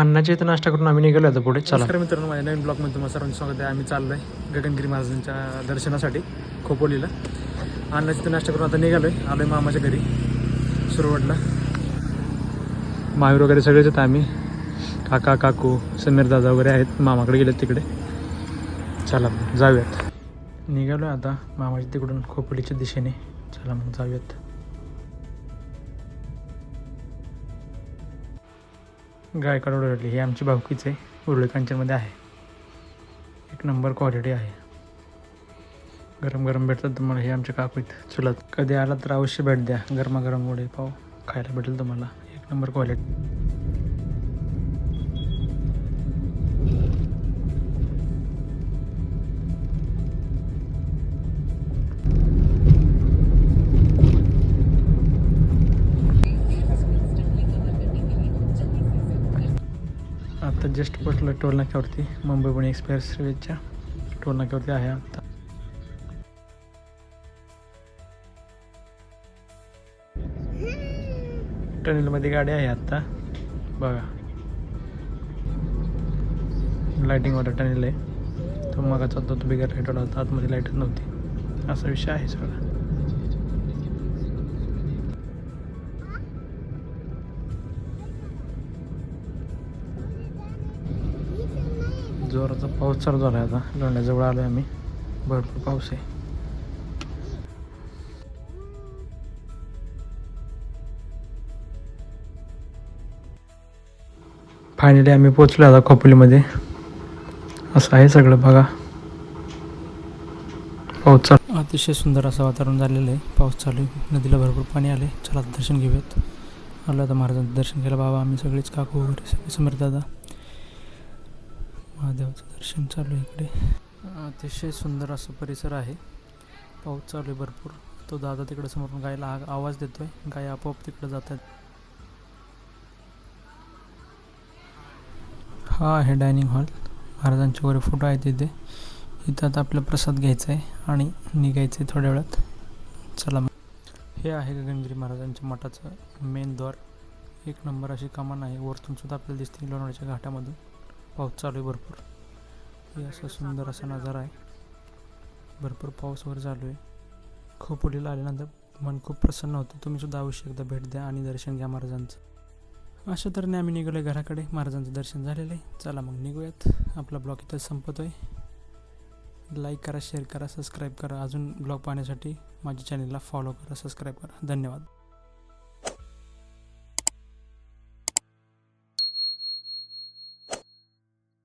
अन्नाच्या इथं नाश्ता करून आम्ही निघालो आता पुढे. चला. नमस्कार मित्रांनो माझ्या नवीन ब्लॉगमध्ये तुम्हाला सर्वांचं स्वागत आहे. आम्ही चाललो आहे गगनगिरी महाराजांच्या दर्शनासाठी खोपोलीला. अन्नाची तिथं नाश्ता करून आता निघालो आहे आलो आहे मामाच्या घरी सुरवटला महावीर वगैरे सगळेच आहेत आम्ही. काका काकू समीर दादा वगैरे आहेत. मामाकडे गेलेत तिकडे. चला मग जाऊयात. निघालो आहे आता मामाच्या तिकडून खोपोलीच्या दिशेने. चला मग जाऊयात. गायकाड उडवली ही आमची भावकीच आहे उरळी आहे. एक नंबर क्वालिटी आहे. गरम गरम भेटतात तुम्हाला हे आमच्या काकूत. चुलत कधी आला तर अवश्य भेट द्या. गरमागरम वडे पाव खायला भेटेल तुम्हाला. एक नंबर क्वालिटी. आता जस्ट पोचलो टोल नाक्यावरती. मुंबई पुणे एक्सप्रेस रेच्या टोल नाक्यावरती आहे आता. टनेलमध्ये गाडी आहे आत्ता बघा. लायटिंगवाला टनेल आहे. तो मागाचा होता तो बिगर लाइट होता. आतमध्ये लाईटच नव्हती. असा विषय आहे सगळा. जोराचा पाऊस चालू झाला आहे आता. लोण्याजवळ आलो आहे आम्ही. भरपूर पाऊस आहे. फायनली आम्ही पोचलो आता खोपोलीमध्ये. असं आहे सगळं बघा. पाऊस चालू. अतिशय सुंदर असं वातावरण झालेलं आहे. पाऊस चालू आहे. नदीला भरपूर पाणी आले चला आता दर्शन घेऊयात. आलं आता महाराजांचं दर्शन केलं बाबा आम्ही सगळेच काकू वगैरे सगळे समर्थ दादा. महादेवाचं दर्शन चालू आहे इकडे. अतिशय सुंदर असं परिसर आहे. पाऊस चालू आहे भरपूर. तो दादा तिकडे समोरून गायला आ- आवाज देतोय. गाय आपोआप तिकडे आहेत हा आहे डायनिंग हॉल. महाराजांचे वगैरे फोटो आहेत तिथे इथं आता आपला प्रसाद घ्यायचा आहे आणि निघायचं आहे थोड्या वेळात. चला मग. हे आहे गगनगिरी महाराजांच्या मठाचं मेन द्वार. एक नंबर अशी कमान आहे. वरतून सुद्धा आपल्याला दिसते लोणावळ्याच्या घाटामधून. पाऊस चालू आहे भरपूर. हे असं सुंदर असा नजारा आहे. भरपूर पाऊस चालू आहे. खोपोलीला आल्यानंतर मन खूप प्रसन्न होतं. तुम्हीसुद्धा अवश्य एकदा भेट द्या आणि दर्शन घ्या महाराजांचं. अशा तऱ्हेने आम्ही निघालो आहे घराकडे. महाराजांचं दर्शन झालेलं आहे. चला मग निघूयात. आपला ब्लॉग इथं संपतो आहे लाईक करा शेअर करा सबस्क्राईब करा. अजून ब्लॉग पाहण्यासाठी माझ्या चॅनलला फॉलो करा सबस्क्राईब करा. धन्यवाद.